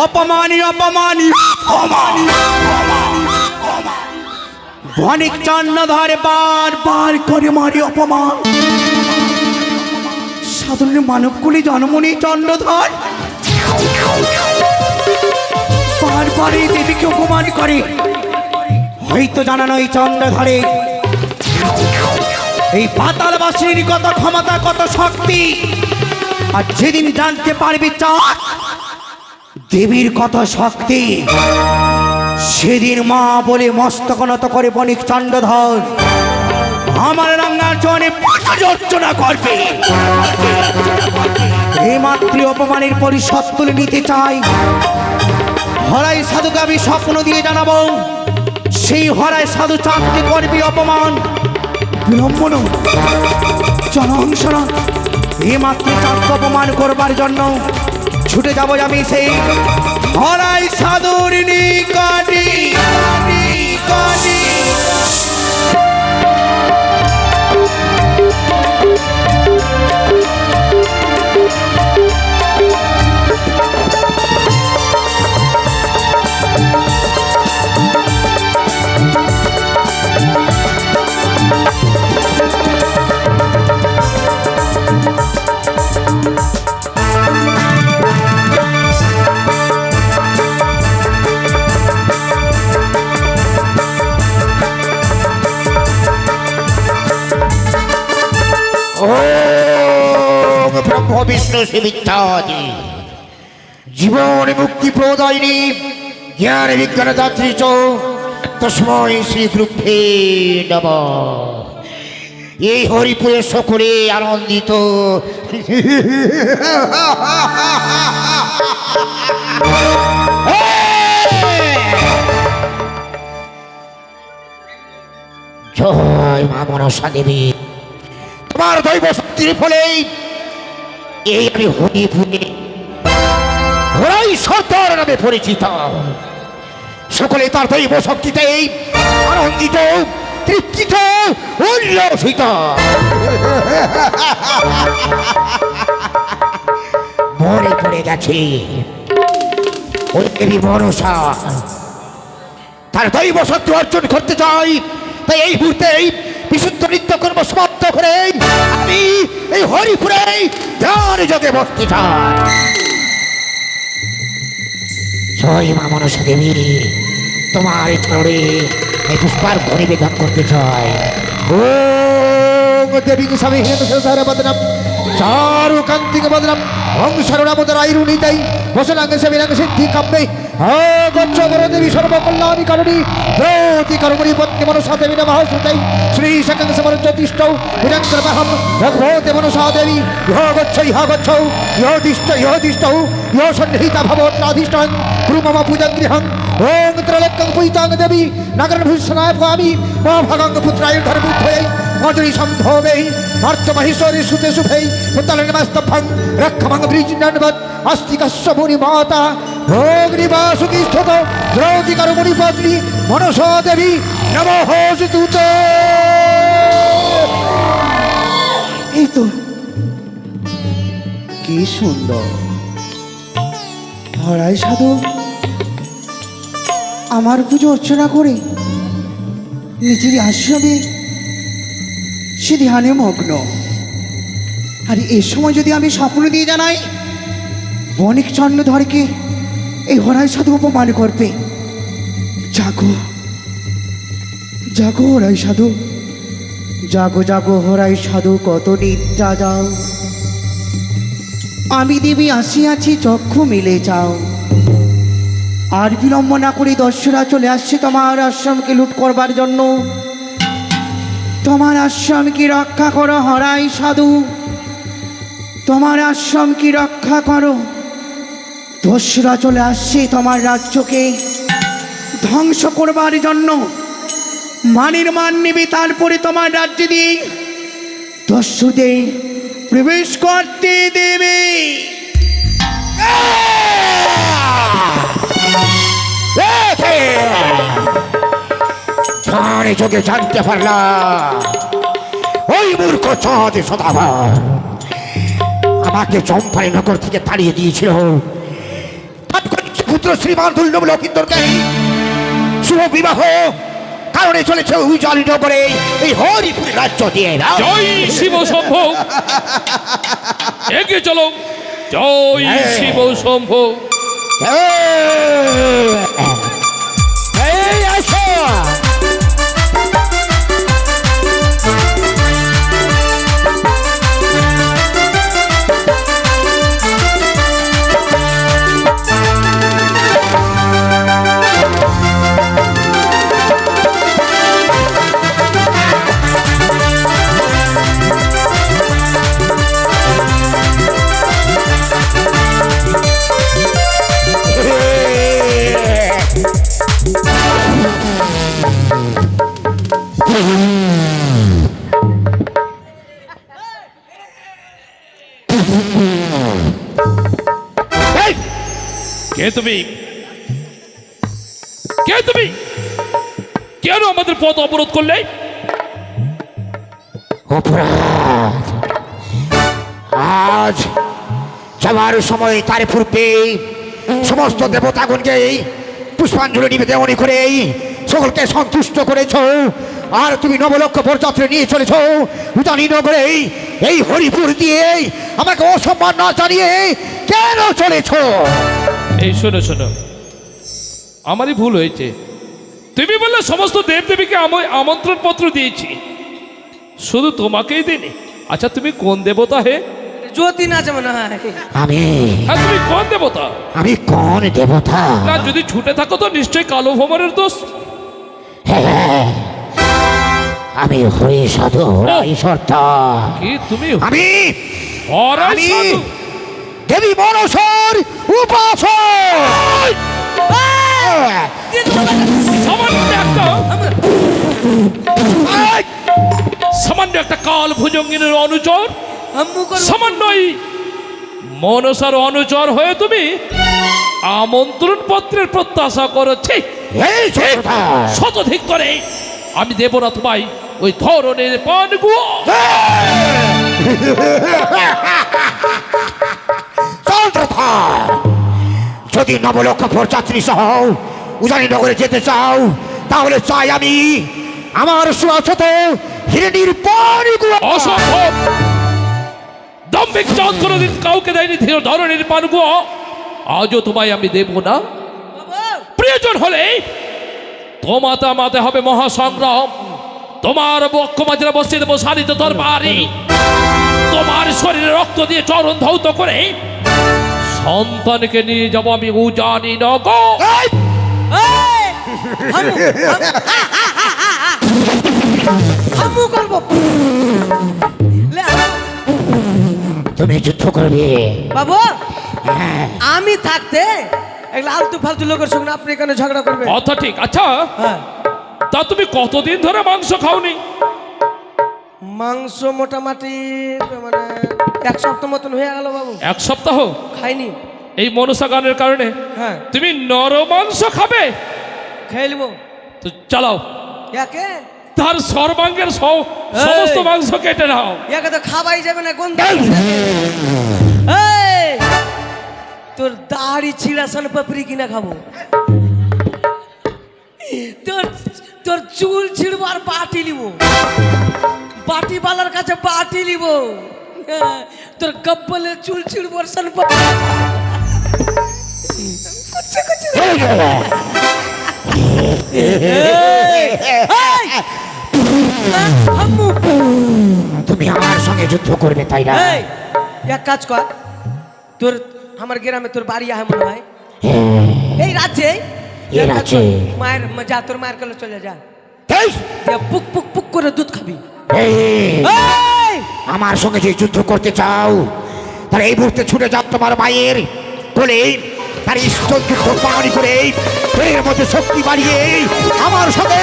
অপমানি অপমানি অপমানি অনেক চন্নধরে বার বার করে মারি অপমান। সাধারণ মানবকুলে জন্ম নেই চন্দ্রধর। বারবার এই দেবীকে অপমান করে। হয়তো জানানো এই চন্দ্রধরে। এই পাতালবাসীর কত ক্ষমতা, কত শক্তি। আর যেদিন জানতে পারবি চাক দেবীর কত শক্তি। সেদিন মা বলে মস্তকনত করে বণিক চন্দ্রধর আমার রান্নার জনে অর্চনা করবে। এই মাতৃ অপমানের পরিশোধ তুলে নিতে চাই। হরাই সাধুকে আমি স্বপ্ন দিয়ে জানাব। সেই হরাই সাধু চাঁদকে করবি অপমান। বিলম্বন জনহংসনা এই মাতৃ চাঁদকে অপমান করবার জন্য ছুটে যাব আমি সেই হরাই সাধুর নিকটে। জীবন মুক্তি প্রদায়িনী জ্ঞান বিজ্ঞান দাত্রী চ। তস্মৈ শ্রী গুরুভে নম। এই হরিপুরে সকলে আনন্দিত। জয় মা মনসা দেবী। তোমার দৈব শক্তির ফলেই এই আমি হরিপুরে হরাই সর্দার নামে পরিচিত। সকলে তার দৈব শক্তিতেই আনন্দিত, তৃপ্তিত, উল্লসিত। মনে পড়ে গেছে, ওই দেবী মনসা তার দৈব শক্তি অর্জন করতে চাই তাই এই মুহূর্তে এই বিশুদ্ধ নৃত্য কর্ম সমাপ্ত করে আমি এই হরিপুরে ধ্যান যোগে বসতে চাই। জয় মা মনসা দেবী। তোমার চরণে এই পুষ্পার্ঘ নিবেদন করতে চাই। ওম দেবী স্বামী হেতু সংসার বদনম। চারু কান্তিক বদনম ওম শরণামদরাইরুনিতাই বসনাঙ্গ সেবিনাঙ্গ সিদ্ধি কাব্যে గొచ్చగరదేవి సర్వకల్లాని కరుణి జ్యోతి కరుమణి పత్ని మనుషాదేవి నమ శృతై శ్రీ సకంస మనుజ్యోతిష్టౌ విరక్రమహం రఘువోతి మనుషాదేవి యో గొచ్చ ఇహ గొచ్చౌ యో దిష్ట యో దిష్టౌ యో సన్నిహిత భవోత్రాధిష్టం కురు మమ పూజం గృహం ఓం త్రలక్కం పూజితాంగ దేవి నగరం భూషణాయ భవామి మా భగంగ పుత్రాయ ధర్మోద్భయై मधुरी संभोवे भर्त महेश्वरी सुते शुभे पुतल नमस्तभं रक्षमंग ब्रिज नंदवत अस्तिकस्व मुनि माता ব্রিজিন্নবৎ অস্তি কস্য মুনি মাতা ভোগ্নিবাসুকি স্থত দ্রৌতি করমণি পত্নী মনসা দেবী, নমঃ তুতে। এই তো। কি সুন্দর। হরাই সাধু। আমার পুজো অর্চনা করে নিজের আশ্রমে সে ধ্যানে মগ্ন। আর এ সময় যদি আমি স্বপ্ন দিয়ে জানাই বণিক চন্দ্রধরকে এই হরাই সাধু অপমান করবে। জাগো। জাগো হরাই সাধু। জাগো জাগো হরাই সাধু, কত নিদ্রা যাও। আমি দেবী আসিয়াছি, চক্ষু মিলে যাও। আর বিলম্ব না করে দস্যুরা চলে আসছে তোমার আশ্রমকে লুট করবার জন্য। তোমার আশ্রমকে রক্ষা করো হরাই সাধু। তোমার আশ্রমকে রক্ষা করো। দস্যুরা চলে আসছে তোমার রাজ্যকে। ধ্বংস করবার জন্য। মানের মান নিবি তারপরে তোমার রাজ্যে দিয়ে। দস্যুদের প্রবেশ করতে দেবে। ঝাড়ে যোগে জানতে পারলাম ওই মূর্খ চাঁদ সদাগর আমাকে চম্পাই নগর থেকে তাড়িয়ে দিয়েছিল। পুত্র শ্রীমান দুর্লভ লক্ষিন্দরকে শুভ বিবাহ কারণে চলেছে উজ্জ্বল নগরে এই হরিপুর রাজ্য দিয়ে না জয় শিব শম্ভ। এগিয়ে চলো। জয় শিব শম্ভ। কে তুমি কে তুমি কেন আমাদের পথ অবরোধ করলে? অপরাধ। আজ যাওয়ার সময় তার পূর্বে সমস্ত দেবতাগণকে পুষ্পাঞ্জলি নিবেদন করে সকলকে সন্তুষ্ট করেছ। আর তুমি নবলক্ষ বরযাত্রী নিয়ে চলেছ। উদানি নগরে এই হরিপুর দিয়ে আমাকে অসম্মান না জানিয়ে কেন চলেছ? এই শোনো শোনো। আমারই ভুল হয়েছে। তুমি বললে সমস্ত দেবদেবীকে আমি আমন্ত্রণ পত্র দিয়েছি। শুধু তোমাকেই দিনি আচ্ছা তুমি কোন দেবতা হে? জ্যোতি নাচে মনে হয়। আমি হ্যাঁ তুমি কোন দেবতা? আমি কোন দেবতা? না যদি ছুটে থাকো তো নিশ্চয়ই কালো ভ্রমণের দোষ। হ্যাঁ, আমি হরি সাধু ঈশ্বরতা কি তুমি আমি আমি সাধু? দেবী মনসর উপাসক। সামান্য একটা সামান্য একটা কাল ভুজঙ্গিনের অনুচর সামান্যই মনসার অনুচর হয়ে তুমি আমন্ত্রণ পত্রের প্রত্যাশা করেছি। শতধিক করে আমি দেব না তোমায় ওই ধরনের পানগুলো সর্বদা। যদি নবলক্ষ যাত্রী সহ উজানি নগরে যেতে চাও, তাহলে চাই আমি আমার সুয়াছত হিরণির অসম্ভব! দম্ভিক চাঁদ কোনোদিন কাউকে দেয়নি ধীর ধরনের পানগুলো আজও তোমায় আমি দেব না। প্রয়োজন হলে তোমাতে আমাতে হবে মহাসংগ্রাম। তোমার বক্ষ মাঝে বসিয়ে দেবো সারিত তোর বাড়ি তোমার শরীরে রক্ত দিয়ে চরণ ধৌত করে সন্তানকে নিয়ে যাব আমি উজানি নগর। এই! আম্মু করব। তুমি যুদ্ধ করবে। বাবু হ্যাঁ। আমি থাকতে এগুলো আলতু ফালতু লোকের সঙ্গে আপনি এখানে ঝগড়া করবেন? কথা ঠিক আচ্ছা। হ্যাঁ। তা তুমি কতদিন ধরে মাংস খাওনি? মাংস মোটামুটি মানে এক সপ্তাহ মতন হয়ে গেল বাবু। এক সপ্তাহ? খাইনি। এই মনসা গানের কারণে? হ্যাঁ। তুমি নর মাংস খাবে? খেয়ে নেব। তো চালাও। একে? তার সর্বাঙ্গের সমস্ত মাংস কেটে নাও। একে তো খাবাই যাবে না! এই! তোর দাড়ি ছিঁড়া সান পাপড়ি কিনা খাব। তোর তোর চুল ছিঁড়বো আর বাটি নিব। বাটি বালার কাছে বাটি নিব। তোর কব্বলে চুল পাপড়ি আম্মু তুমি আমার সঙ্গে যুদ্ধ করবে তাই না? এক কাজ কর। তোর আমার গ্রামে তোর বাড়ি আহে মনে হয়। হ্যাঁ। এই রাজ্যে এই রাজ্যে। মায়ের যা তোর মায়ের কাছে চলে যা। পুক পুক পুক করে দুধ খাবি। এই! আমার সঙ্গে যে যুদ্ধ করতে চাও তাহলে এই মুহূর্তে ছুটে যাও তোমার মায়ের কোলে। তার স্তন যুদ্ধ পানি করে এর মধ্যে শক্তি বাড়িয়ে আমার সঙ্গে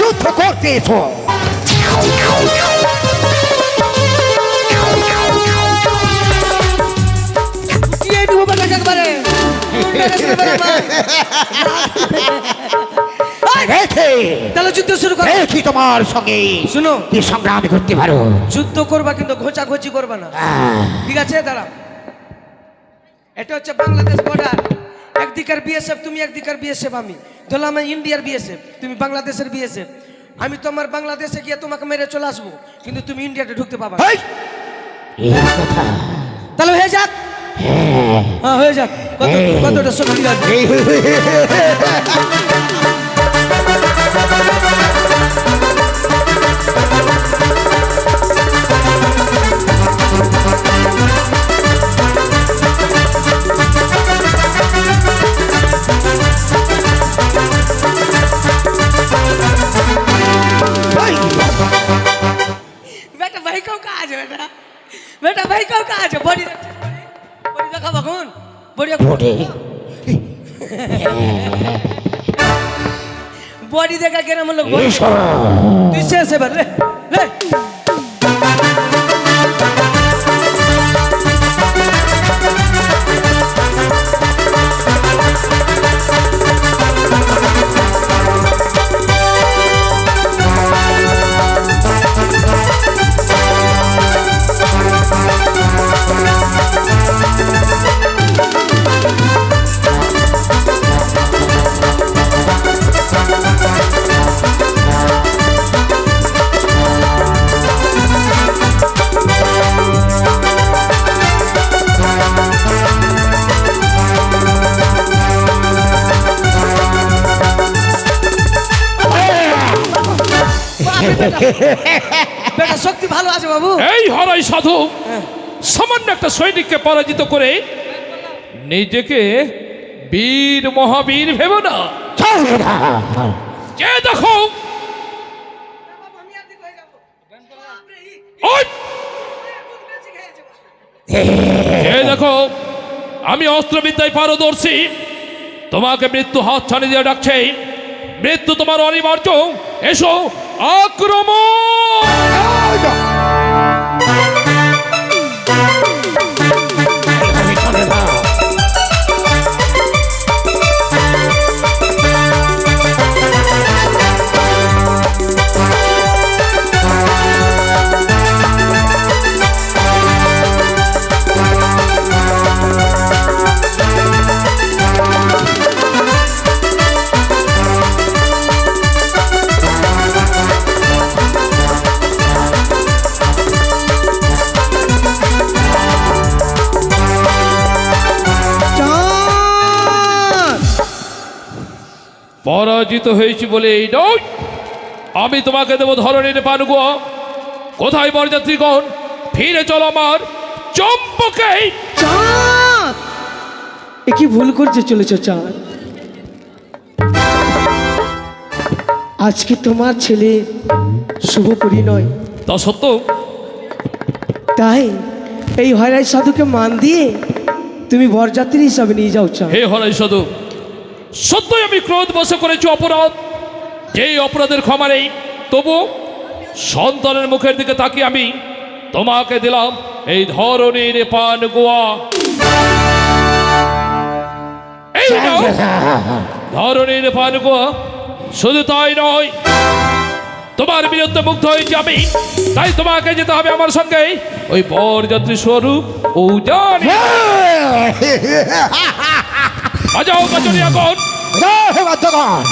যুদ্ধ করতে এসো একবারে। যুদ্ধ শুরু কর। দেখি তোমার সঙ্গে। শুনো। কি সংগ্রাম করতে পারো। যুদ্ধ করবা কিন্তু করবা না। ঠিক আছে এটা হচ্ছে বাংলাদেশ বর্ডার একদিকার বিএসএফ তুমি একদিকার বিএসএফ আমি। ধরলাম ইন্ডিয়ার বিএসএফ তুমি বাংলাদেশের বিএসএফ আমি তোমার বাংলাদেশে গিয়ে তোমাকে মেরে চলে আসব কিন্তু তুমি ইন্ডিয়াতে ঢুকতে পাবা তাহলে হয়ে যাক। হ্যাঁ। হয়ে যাক। কত কতটা শক্তি বেটা ভাই কেউ কাজ বেটা বেটা ভাই কেউ কাজ বডি বডি? দেখা বাগুন বডি বটে বডি? দেখা গেলে লোক এসো তুই শেষ বেটা। শক্তি ভালো আছে বাবু। এই হরাই সাধু সামান্য একটা সৈনিককে পরাজিত করে নিজেকে বীর মহাবীর ভেব না। যে দেখো? দেখো? আমি অস্ত্রবিদ্যায় পারদর্শী। তোমাকে মৃত্যু হাত ছানি দিয়ে ডাকছে। মৃত্যু তোমার অনিবার্য। এসো আক্রমণ! পরাজিত হয়েছি বলে এই নয়। আমি তোমাকে দেবো ধরনের পানগো। কোথায় বরযাত্রীগণ? ফিরে চলো আমার চম্পকে। চাঁদ এ কি ভুল করছে চলেছ চাঁদ আজকে তোমার ছেলে শুভ পরিণয় তা সত্য। তাই এই হয়রাই সাধুকে মান দিয়ে তুমি বরযাত্রী হিসাবে নিয়ে যাও চাঁদ হে হরাই সাধু সত্যই আমি ক্রোধ বসে করেছি অপরাধ। যেই অপরাধের ক্ষমা নেই তবু সন্তানের মুখের দিকে তাকিয়ে আমি তোমাকে দিলাম এই ধরনের পান গোয়া। এই ধরনের পান গোয়া। শুধু তাই নয় তোমার বিরুদ্ধে মুগ্ধ হয়েছি আমি। তাই তোমাকে যেতে হবে আমার সঙ্গে। ওই বরযাত্রী স্বরূপ ও জানি বাজাও কাজরি এখন জয় হে বাদ্যগণ